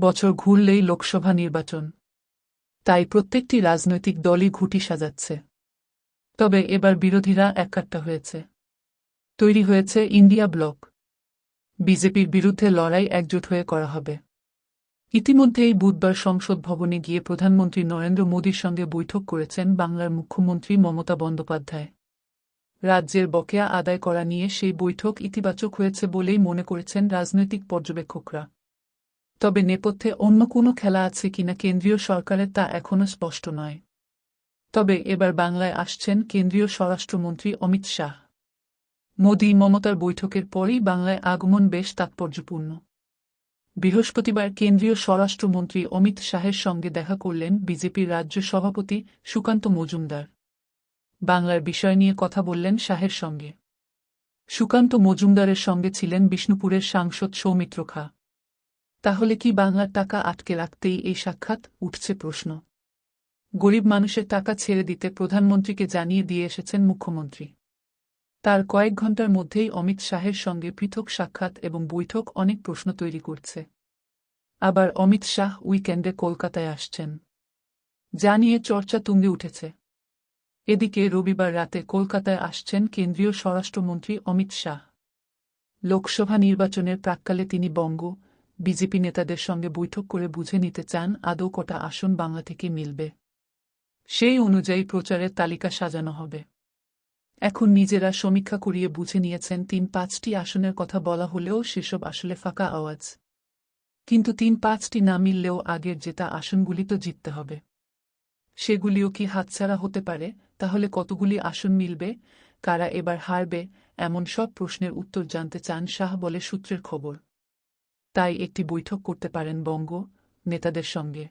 বছর ঘুরলেই লোকসভা নির্বাচন। তাই প্রত্যেকটি রাজনৈতিক দলই ঘুটি সাজাচ্ছে। তবে এবার বিরোধীরা একাট্টা হয়েছে। তৈরি হয়েছে ইন্ডিয়া ব্লক। বিজেপির বিরুদ্ধে লড়াই একজোট হয়ে করা হবে। ইতিমধ্যেই বুধবার সংসদ ভবনে গিয়ে প্রধানমন্ত্রী নরেন্দ্র মোদীর সঙ্গে বৈঠক করেছেন বাংলার মুখ্যমন্ত্রী মমতা বন্দ্যোপাধ্যায়। রাজ্যের বকেয়া আদায় করা নিয়ে সেই বৈঠক ইতিবাচক হয়েছে বলেই মনে করেছেন রাজনৈতিক পর্যবেক্ষকরা। তবে নেপথ্যে অন্য কোনো খেলা আছে কিনা কেন্দ্রীয় সরকারের তা এখনও স্পষ্ট নয়। তবে এবার বাংলায় আসছেন কেন্দ্রীয় স্বরাষ্ট্রমন্ত্রী অমিত শাহ। মোদী মমতার বৈঠকের পরই বাংলায় আগমন বেশ তাৎপর্যপূর্ণ। বৃহস্পতিবার কেন্দ্রীয় স্বরাষ্ট্রমন্ত্রী অমিত শাহের সঙ্গে দেখা করলেন বিজেপির রাজ্য সভাপতি সুকান্ত মজুমদার। বাংলার বিষয় নিয়ে কথা বললেন শাহের সঙ্গে। সুকান্ত মজুমদারের সঙ্গে ছিলেন বিষ্ণুপুরের সাংসদ সৌমিত্র খা। তাহলে কি বাংলার টাকা আটকে রাখতেই এই সাক্ষাৎ? উঠছে প্রশ্ন। গরিব মানুষের টাকা ছেড়ে দিতে প্রধানমন্ত্রীকে জানিয়ে দিয়ে এসেছেন মুখ্যমন্ত্রী। তার কয়েক ঘণ্টার মধ্যেই অমিত শাহের সঙ্গে পৃথক সাক্ষাৎ এবং বৈঠক অনেক প্রশ্ন তৈরি করছে। আবার অমিত শাহ উইকেন্ডে কলকাতায় আসছেন। যা নিয়ে চর্চা তুঙ্গে উঠেছে। এদিকে রবিবার রাতে কলকাতায় আসছেন কেন্দ্রীয় স্বরাষ্ট্রমন্ত্রী অমিত শাহ। লোকসভা নির্বাচনের প্রাক্কালে তিনি বঙ্গ বিজেপি নেতাদের সঙ্গে বৈঠক করে বুঝে নিতে চান আদৌ কটা আসন বাংলা থেকে মিলবে। সেই অনুযায়ী প্রচারের তালিকা সাজানো হবে। এখন নিজেরা সমীক্ষা করিয়ে বুঝে নিয়েছেন তিন পাঁচটি আসনের কথা বলা হলেও সেসব আসলে ফাঁকা আওয়াজ। কিন্তু তিন পাঁচটি না মিললেও আগের জেতা আসনগুলি তো জিততে হবে। সেগুলিও কি হাতছাড়া হতে পারে? তাহলে কতগুলি আসন মিলবে? কারা এবার হারবে? এমন সব প্রশ্নের উত্তর জানতে চান শাহ বলে সূত্রের খবর। তাই একটি বৈঠক করতে পারেন বঙ্গ নেতাদের সঙ্গে।